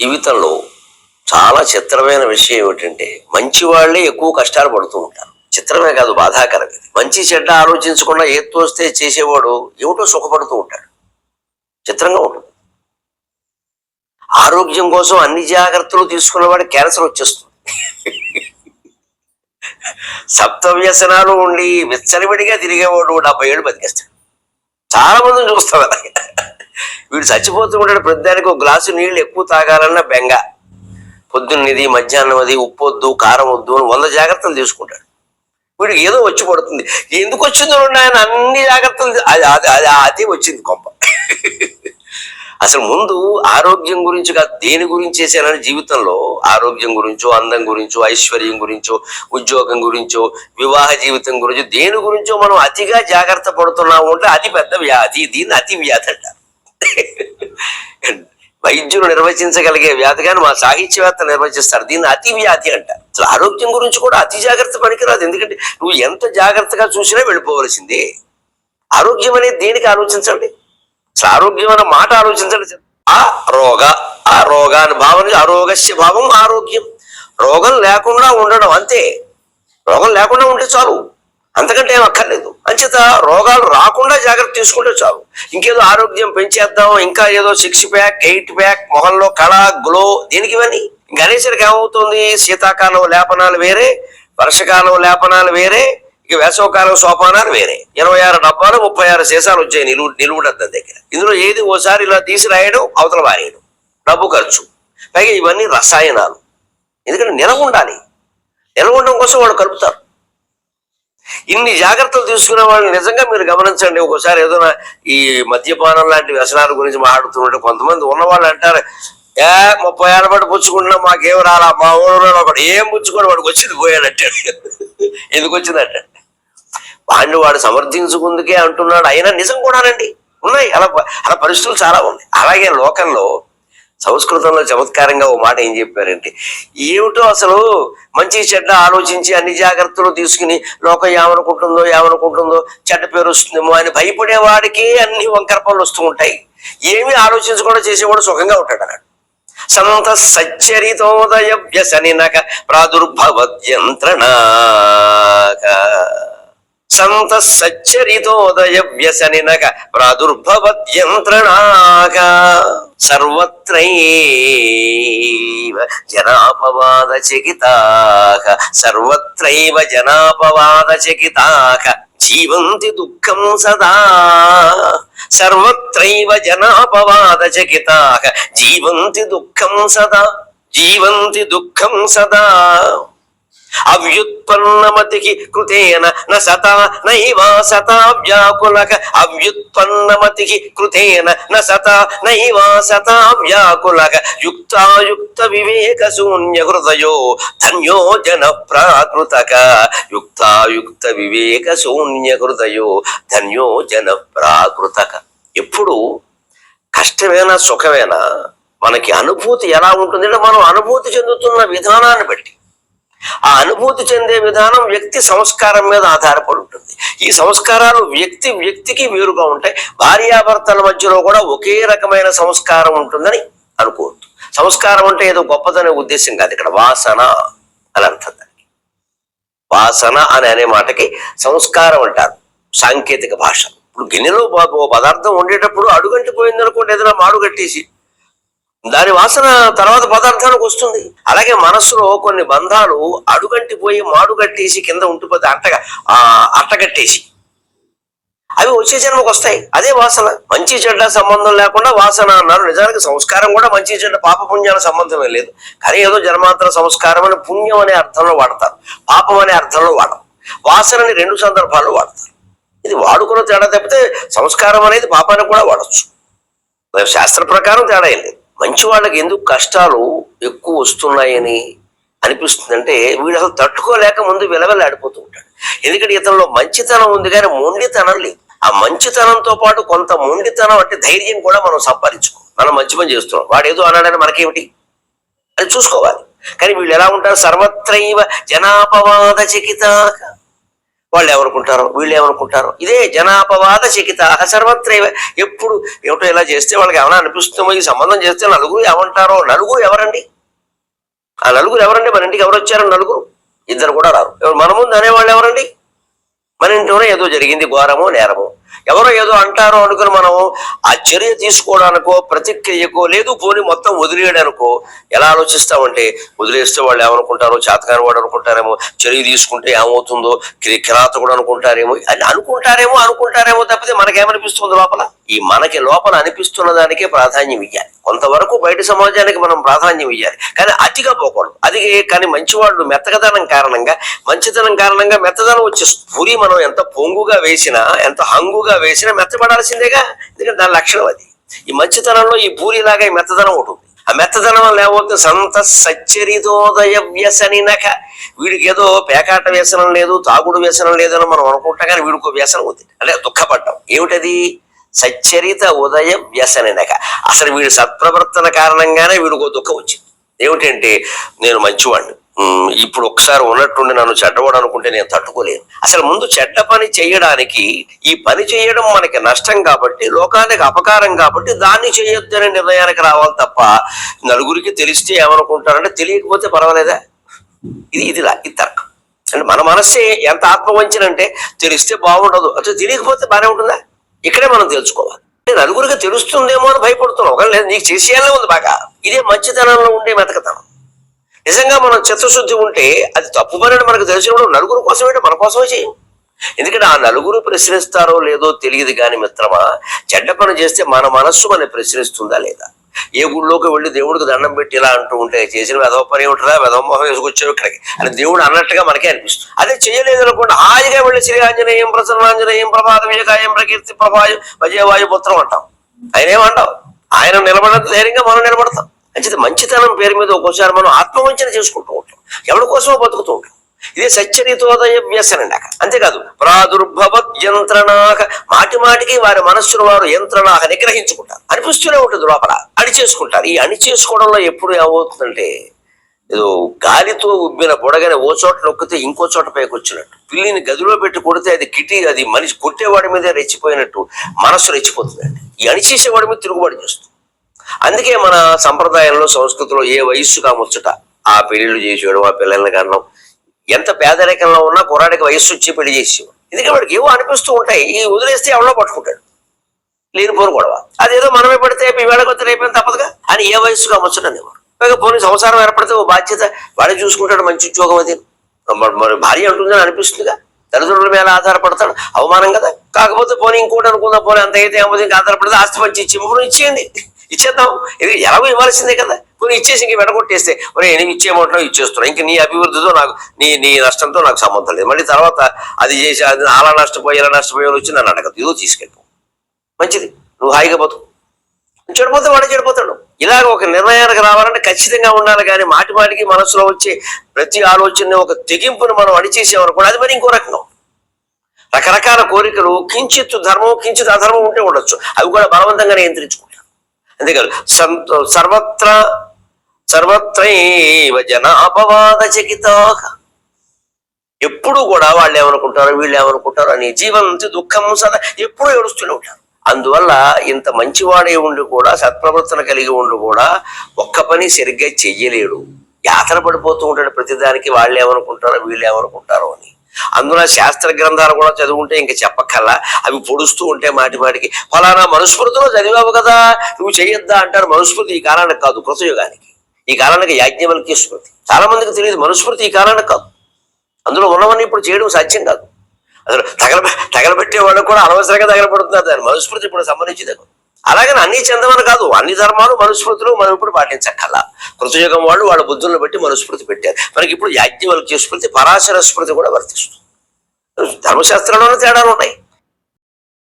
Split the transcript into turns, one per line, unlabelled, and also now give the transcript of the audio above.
జీవితంలో చాలా చిత్రమైన విషయం ఏమిటంటే మంచి వాళ్ళే ఎక్కువ కష్టాలు పడుతూ ఉంటారు. చిత్రమే కాదు బాధాకరం ఇది. మంచి చెడ్డ ఆలోచించకుండా ఏ తోస్తే చేసేవాడు ఏమిటో సుఖపడుతూ ఉంటాడు. చిత్రంగా ఉంటుంది. ఆరోగ్యం కోసం అన్ని జాగ్రత్తలు తీసుకున్నవాడు క్యాన్సర్ వచ్చేస్తుంది. సప్త వ్యసనాలు ఉండి విచ్చలవిడిగా తిరిగేవాడు డెబ్బై ఏళ్ళు బతికేస్తాడు. చాలా మందిని చూస్తాం అలాగే. వీడు చచ్చిపోతుంటాడు ప్రతిదానికి ఒక గ్లాసు నీళ్ళు ఎక్కువ తాగాలన్న బెంగ. పొద్దున్నది మధ్యాహ్నం అది ఉప్పు వద్దు కారం వద్దు అని వంద జాగ్రత్తలు తీసుకుంటాడు. వీడికి ఏదో వచ్చి పడుతుంది. ఎందుకు వచ్చిందో ఆయన అన్ని జాగ్రత్తలు అది అది అది అది వచ్చింది కొంప. అసలు ముందు ఆరోగ్యం గురించి కాదు దేని గురించి చేశానని జీవితంలో ఆరోగ్యం గురించో అందం గురించో ఐశ్వర్యం గురించో ఉద్యోగం గురించో వివాహ జీవితం గురించో దేని గురించో మనం అతిగా జాగ్రత్త పడుతున్నాము అంటే అది పెద్ద వ్యాధి. దీన్ని అతి వ్యాధి అంటారు. వైద్యులు నిర్వచించగలిగే వ్యాధి కానీ మా సాహిత్యవేత్త నిర్వచిస్తారు. దీన్ని అతి వ్యాధి అంట. అసలు ఆరోగ్యం గురించి కూడా అతి జాగ్రత్త పనికిరాదు. ఎందుకంటే నువ్వు ఎంత జాగ్రత్తగా చూసినా వెళ్ళిపోవలసిందే. ఆరోగ్యం అనేది దేనికి ఆలోచించండి? అసలు ఆరోగ్యం అనే మాట ఆలోచించండి. ఆ రోగ ఆ రోగాన్ని భావన అరోగస్య భావం ఆరోగ్యం. రోగం లేకుండా ఉండడం అంతే. రోగం లేకుండా ఉంటే చాలు. అంతకంటే ఏం అక్కర్లేదు. అంచేత రోగాలు రాకుండా జాగ్రత్త తీసుకుంటే చాలు. ఇంకేదో ఆరోగ్యం పెంచేద్దాం ఇంకా ఏదో సిక్స్ ప్యాక్ ఎయిట్ ప్యాక్ మొహంలో కళ గ్లో దీనికి ఇవన్నీ. గణేశుడికి ఏమవుతుంది? శీతాకాలం లేపనాలు వేరే వర్షకాలం లేపనాలు వేరే ఇక వేసవకాలం సోపానాలు వేరే. ఇరవై ఆరు డబ్బాలు ముప్పై ఆరు సీసాలు వచ్చాయి నిలువు నిలువుడద్ద దగ్గర. ఇందులో ఏది ఓసారి ఇలా తీసి రాయడం? అవతల వారేయడం. డబ్బు ఖర్చు. పైగా ఇవన్నీ రసాయనాలు. ఎందుకంటే నిలవ ఉండాలి. నిలవ ఉండడం కోసం వాళ్ళు కలుపుతారు. ఇన్ని జాగ్రత్తలు తీసుకునే వాళ్ళని నిజంగా మీరు గమనించండి. ఒకసారి ఏదైనా ఈ మద్యపానం లాంటి వ్యసనాల గురించి మాట్లాడుతుంటే కొంతమంది ఉన్నవాళ్ళు అంటారు ఏ ముప్పై ఏళ్ళ పాటు పుచ్చుకుంటున్నా మాకేం రాలా? మా ఊళ్ళో ఒకటి ఏం పుచ్చుకొని వాడికి వచ్చింది పోయాడంటాడు ఎందుకు వచ్చిందంట? వాడిని వాడు సమర్థించుకుందుకే అంటున్నాడు. అయినా నిజం కూడానండి. ఉన్నాయి. అలా అలా పరిస్థితులు చాలా ఉన్నాయి. అలాగే లోకంలో సంస్కృతంలో చమత్కారంగా ఓ మాట ఏం చెప్పారంటే ఏమిటో అసలు మంచి చెడ్డ ఆలోచించి అన్ని జాగ్రత్తలు తీసుకుని లోకం ఏమనుకుంటుందో ఏమనుకుంటుందో చెడ్డ పేరు వస్తుందేమో అని భయపడేవాడికి అన్ని వంకర పనులు వస్తూ ఉంటాయి. ఏమీ ఆలోచించకుండా చేసేవాడు సుఖంగా ఉంటాడు అన్నాడు. సంత సచ్చరితోదయ వ్యసనినక ప్రాదుర్భవద్యంత్రణాక సంత సచ్చరితోదయ వ్యసనినక ప్రాదుర్భవద్యంత్రణాక సర్వత్రైవ జనాపవాద చకితాక సర్వత్రైవ జనాపవాద చకితాక జీవంతి దుఃఖం సదా. సర్వత్రైవ జనాపవాద చకితాక జీవంతి దుఃఖం సదా. జీవంతి దుఃఖం సదా. అవ్యుత్పన్నమతికి కృతేన న సతా నైవా సతా వ్యాకులక అవ్యుత్పన్నమతికి కృతేన న సతా నైవా సతా వ్యాకులక యుక్తాయుక్త వివేక శూన్య హృదయో ధన్యో జన ప్రాకృతక యుక్తాయుక్త వివేక శూన్య హృదయో ధన్యో జన ప్రాకృతక. ఎప్పుడు కష్టమేనా సుఖమేనా? మనకి అనుభూతి ఎలా ఉంటుందంటే మనం అనుభూతి చెందుతున్న విధానాన్ని బట్టి. ఆ అనుభూతి చెందే విధానం వ్యక్తి సంస్కారం మీద ఆధారపడి ఉంటుంది. ఈ సంస్కారాలు వ్యక్తి వ్యక్తికి వేరుగా ఉంటాయి. భార్యాభర్తల మధ్యలో కూడా ఒకే రకమైన సంస్కారం ఉంటుందని అనుకోవద్దు. సంస్కారం అంటే ఏదో గొప్పదనే ఉద్దేశం కాదు. ఇక్కడ వాసన అని అర్థం దానికి. వాసన అని అనే మాటకి సంస్కారం అంటారు. సాంకేతిక భాష. ఇప్పుడు గిన్నెలో పదార్థం ఉండేటప్పుడు అడుగంటి పోయింది అనుకోండి ఏదైనా మాడుగట్టేసి దాని వాసన తర్వాత పదార్థానికి వస్తుంది. అలాగే మనస్సులో కొన్ని బంధాలు అడుగంటి పోయి మాడు కట్టేసి కింద ఉంటుపోతే అంటగా అట్టగట్టేసి. అవి వచ్చే జన్మకు వస్తాయి. అదే వాసన. మంచి చెడ్డ సంబంధం లేకుండా వాసన అన్నారు. నిజానికి సంస్కారం కూడా మంచి చెడ్డ పాప పుణ్యాల సంబంధమే లేదు. కానీ ఏదో జన్మాంతర సంస్కారం అని పుణ్యం అనే అర్థంలో వాడతారు. పాపం అనే అర్థంలో వాడతారు వాసనని రెండు సందర్భాల్లో వాడతారు. ఇది వాడుకున్న తేడా తప్పితే సంస్కారం అనేది పాపానికి కూడా వాడచ్చు. శాస్త్ర ప్రకారం తేడా లేదు. మంచి వాళ్ళకి ఎందుకు కష్టాలు ఎక్కువ వస్తున్నాయని అనిపిస్తుందంటే వీడు అసలు తట్టుకోలేక ముందు విలవెల్లాడిపోతూ ఉంటాడు. ఎందుకంటే ఇతనిలో మంచితనం ఉంది కానీ మొండితనం లేదు. ఆ మంచితనంతో పాటు కొంత మొండితనం అంటే ధైర్యం కూడా మనం సంపాదించుకో మనం మంచి పని చేస్తున్నాం. వాడు ఏదో అన్నాడని మనకేమిటి? అది చూసుకోవాలి. కానీ వీళ్ళు ఎలా ఉంటారు? సర్వత్రైవ జనాపవాద చకితాక. వాళ్ళు ఏమనుకుంటారో వీళ్ళు ఏమనుకుంటారో. ఇదే జనాపవాద చికిత సర్వత్ర ఎప్పుడు ఏమిటో ఇలా చేస్తే వాళ్ళకి ఏమైనా అనిపిస్తుందో ఈ సంబంధం చేస్తే నలుగురు ఏమంటారో నలుగురు ఎవరండి? ఆ నలుగురు ఎవరండి? మన ఇంటికి ఎవరు వచ్చారు? నలుగురు. ఇద్దరు కూడా రారు. మన ముందు అనేవాళ్ళు ఎవరండి? మన ఇంట్లోనే ఏదో జరిగింది ఘోరమో నేరమో. ఎవరో ఏదో అంటారో అనుకుని మనం ఆ చర్య తీసుకోవడానికో ప్రతిక్రియకో లేదు పోని మొత్తం వదిలేయడానికో ఎలా ఆలోచిస్తామంటే వదిలేస్తే వాళ్ళు ఏమనుకుంటారో చేతకాని వాడు అనుకుంటారేమో చర్య తీసుకుంటే ఏమవుతుందో కిరాత కిరాతకుడు అనుకుంటారేమో అని అనుకుంటారేమో అనుకుంటారేమో తప్పితే మనకేమనిపిస్తుంది లోపల? ఈ మనకి లోపల అనిపిస్తున్న దానికే ప్రాధాన్యం ఇవ్వాలి కొంతవరకు బయట సమాజానికి మనం ప్రాధాన్యం ఇవ్వాలి కానీ అతిగా పోకూడదు. అది కానీ మంచివాళ్ళు మెత్తగదనం కారణంగా మంచితనం కారణంగా మెత్తదనం వచ్చే పూరి మనం ఎంత పొంగుగా వేసినా ఎంత హంగుగా వేసినా మెత్తబడాల్సిందేగా ఎందుకంటే దాని లక్షణం అది. ఈ మంచితనంలో ఈ పూరిలాగా ఈ మెత్తదనం ఉంటుంది ఆ మెత్తదనం వల్ల ఏమవుతుంది? సంత సచ్చరితోదయ వ్యసనినక వీడికి ఏదో పేకాట వ్యసనం లేదు తాగుడు వ్యసనం లేదని మనం అనుకుంటా కానీ వీడికి వ్యసనం ఉంది. అంటే దుఃఖపడ్డం. ఏమిటది? సచ్చరిత ఉదయం వ్యసనినక. అసలు వీడి సత్ప్రవర్తన కారణంగానే వీడికి దుఃఖం వచ్చింది. ఏమిటంటే నేను మంచివాడిని ఇప్పుడు ఒకసారి ఉన్నట్టుండి నన్ను చెడ్డవాడు అనుకుంటే నేను తట్టుకోలేను. అసలు ముందు చెడ్డ పని చేయడానికి ఈ పని చేయడం మనకి నష్టం కాబట్టి లోకానికి అపకారం కాబట్టి దాన్ని చేయొద్దనే నిర్ణయానికి రావాలి తప్ప నలుగురికి తెలిస్తే ఏమనుకుంటారంటే తెలియకపోతే పర్వాలేదా? ఇది ఇదిలా ఇది తర్కం. అంటే మన మనస్సే ఎంత ఆత్మవంచన అంటే తెలిస్తే బాగుండదు. అసలు తెలియకపోతే బాగానే ఉంటుందా? ఇక్కడే మనం తెలుసుకోవాలి. నలుగురికి తెలుస్తుందేమో అని భయపడుతున్నాం. కానీ లేదు నీకు చేసేయాలనే ఉంది బాగా. ఇదే మంచితనంలో ఉండే మెతకతనం నిజంగా మనం చిత్తశుద్ధి ఉంటే అది తప్పు పని అని మనకు తెలిసినప్పుడు నలుగురు కోసమేంటి? మన కోసమే చేయం. ఎందుకంటే ఆ నలుగురు ప్రశ్నిస్తారో లేదో తెలియదు కానీ మిత్రమా చెడ్డ పని చేస్తే మన మనస్సు మనం ప్రశ్నిస్తుందా లేదా? ఏ గుళ్ళోకి వెళ్ళి దేవుడికి దండం పెట్టి ఇలా అంటూ ఉంటే చేసిన వెధవ పని ఉంటుందా వెధవ మొహం వేసుకొచ్చావు ఇక్కడికి. అని దేవుడు అన్నట్టుగా మనకే అనిపిస్తుంది. అదే చేయలేదు అనుకోండి హాయిగా వెళ్ళి శ్రీ ఆంజనేయం ప్రసన్నాంజనేయం ప్రభాత విజయకాయం ప్రకీర్తి ప్రభాయం వజయవాయు పుత్రం అంటాం. ఆయన ఏమంటాం ఆయన నిలబడంత ధైర్యంగా మనం నిలబడతాం. అంటే మంచితనం పేరు మీద ఒక్కోసారి మనం ఆత్మవంచన చేసుకుంటూ ఉంటాం. ఎవరి కోసమో బతుకుతూ ఉంటాం. ఇదే సచ్చరితోదయ అక్కడ. అంతేకాదు ప్రాదుర్భవత్ యంత్రణాక మాటి మాటికి వారి మనస్సును వారు యంత్రణాక నిగ్రహించుకుంటారు. అనిపిస్తూనే ఉంటుంది లోపల. అణిచేసుకుంటారు. ఈ అణిచేసుకోవడంలో ఎప్పుడు ఏమవుతుందంటే ఏదో గాలితో ఉబ్బిన బుడగని ఓ చోట నొక్కితే ఇంకో చోట పైకి వచ్చినట్టు. పిల్లిని గదిలో పెట్టి కొడితే అది కిటి అది మనిషి కొట్టేవాడి మీదే రెచ్చిపోయినట్టు మనస్సు రెచ్చిపోతుందండి. ఈ అణిచేసేవాడి మీద తిరుగుబాటు చేస్తుంది. అందుకే మన సంప్రదాయంలో సంస్కృతిలో ఏ వయస్సు కామొచ్చుట ఆ పెళ్ళిళ్ళు చేసేయడం ఆ పిల్లల్ని కనడం ఎంత పేదరికంలో ఉన్నా కుర్రాడికి వయస్సు వచ్చి పెళ్ళి చేసేవాడు. ఎందుకంటే వాడికి ఏవో అనిపిస్తూ ఉంటాయి. ఈ వదిలేస్తే ఎవడో పట్టుకుంటాడు. లేనిపోరు గొడవ. అదేదో మనమే పడితే వేళ కొత్త రేపేం తప్పదుగా? అని ఏ వయస్సుగా కామొచ్చుడని పైగా పోనీ సంసారం ఏర్పడితే ఓ బాధ్యత వాడే చూసుకుంటాడు మంచి ఉద్యోగం అది. మరి- భార్య అంటుందని అనిపిస్తుందిగా? తల్లిదండ్రుల మీద ఆధారపడతాడు. అవమానం కదా? కాకపోతే పోనీ ఇంకోటి అనుకుందా. పోనీ అంత అయితే ఏమో ఇంకా ఆధారపడితే ఆస్తి మంచి ఇచ్చి ఇచ్చేయండి. ఇచ్చేద్దాం. ఇది ఎలాగో ఇవ్వాల్సిందే కదా? నువ్వు ఇచ్చేసి ఇంక వెనకొట్టేస్తే ఒరే నేను ఇచ్చేయమంటున్నావు ఇచ్చేస్తున్నావు ఇంక నీ అభివృద్ధితో నాకు నీ నీ నష్టంతో నాకు సంబంధం లేదు. మళ్ళీ తర్వాత అది చేసి అది అలా నష్టపోయి ఇలా నష్టపోయి వచ్చి నన్ను అడగదు. ఇదో తీసుకెళ్ళిపో. మంచిది. నువ్వు హాయిగా పోతావు చెడిపోతే వాడే చెడిపోతాడు. ఇలాగ ఒక నిర్ణయానికి రావాలంటే ఖచ్చితంగా ఉండాలి కానీ మాటి మాటికి మనసులో వచ్చే ప్రతి ఆలోచన ఒక తెగింపును మనం అణిచేసామనుకోండి అది మరి ఇంకో రకం. రకరకాల కోరికలు కించిత్ ధర్మం కించిత్ అధర్మం ఉంటే ఉండొచ్చు. అవి కూడా బలవంతంగా నియంత్రించుకుంటారు అంతేకాదు సంతో సర్వత్రా సర్వత్రైవ జనాపవాద చకితాహ ఎప్పుడు కూడా వాళ్ళు ఏమనుకుంటారు వీళ్ళు ఏమనుకుంటారు అని జీవంతి దుఃఖం సదా ఎప్పుడూ ఏడుస్తూనే ఉంటారు. అందువల్ల ఇంత మంచివాడే ఉండి కూడా సత్ప్రవర్తన కలిగి ఉండి కూడా ఒక్క పని సరిగ్గా చెయ్యలేడు. యాతన పడిపోతూ ఉంటాడు ప్రతిదానికి వాళ్ళు ఏమనుకుంటారో వీళ్ళు ఏమనుకుంటారో అని. అందులో శాస్త్ర గ్రంథాలు కూడా చదువుకుంటే ఇంకా చెప్పక్కల్లా అవి పొడుస్తూ ఉంటే మాటి మాటికి ఫలానా మనుస్మృతిలో చదివావు కదా నువ్వు చెయ్యొద్దా అంటారు మనుస్మృతి ఈ కాలానికి కాదు కృతయుగానికి. ఈ కాలానికి యాజ్ఞవల్క్య స్మృతి. చాలా మందికి తెలియదు మనుస్మృతి ఈ కాలానికి కాదు. అందులో ఉన్నవన్నీ ఇప్పుడు చేయడం సాధ్యం కాదు. అసలు తగల తగలబెట్టే వాళ్ళకు కూడా అనవసరంగా తగలబడుతున్నారు దాని మనుస్మృతి ఇప్పుడు సంబంధించింది అలాగని అన్ని చెందమని కాదు అన్ని ధర్మాలు మనుస్మృతులు మనం ఇప్పుడు పాటించక్కల్లా కృతయుగం వాళ్ళు వాళ్ళ బుద్ధులను బట్టి మనుస్మృతి పెట్టారు. మనకి ఇప్పుడు యాజ్ఞవల్క్య స్మృతి పరాశర స్మృతి కూడా వర్తిస్తుంది. ధర్మశాస్త్రంలోనే తేడాలు ఉన్నాయి.